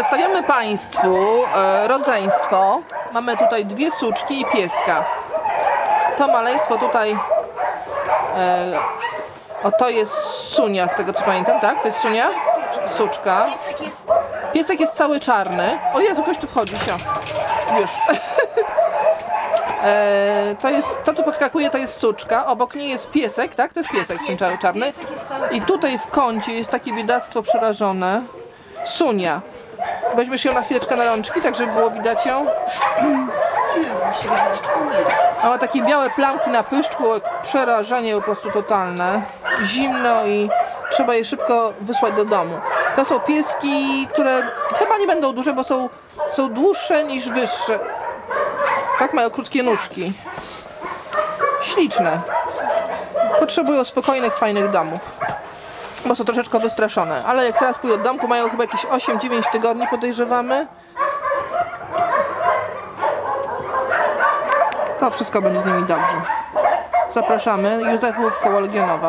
Przedstawiamy Państwu e, rodzeństwo. Mamy tutaj dwie suczki i pieska. To maleństwo tutaj, e, o to jest sunia z tego co pamiętam, tak? To jest sunia? Suczka. Piesek jest Piesek jest cały czarny. O Jezu, ktoś tu wchodzi, sio. Już. E, to jest, to co podskakuje to jest suczka, obok niej jest piesek, tak? To jest piesek, ten cały czarny. piesek I tutaj w kącie jest takie biedactwo przerażone. Sunia. Weźmiesz ją na chwileczkę na rączki, tak żeby było widać ją. ma takie białe plamki na pyszczku, przerażenie po prostu totalne. Zimno i trzeba je szybko wysłać do domu. To są pieski, które chyba nie będą duże, bo są, są dłuższe niż wyższe. Tak, mają krótkie nóżki. Śliczne. Potrzebują spokojnych, fajnych domów. Bo są troszeczkę wystraszone. Ale jak teraz pójdą do domku, mają chyba jakieś 8-9 tygodni, podejrzewamy. To wszystko będzie z nimi dobrze. Zapraszamy. Józefów Koło.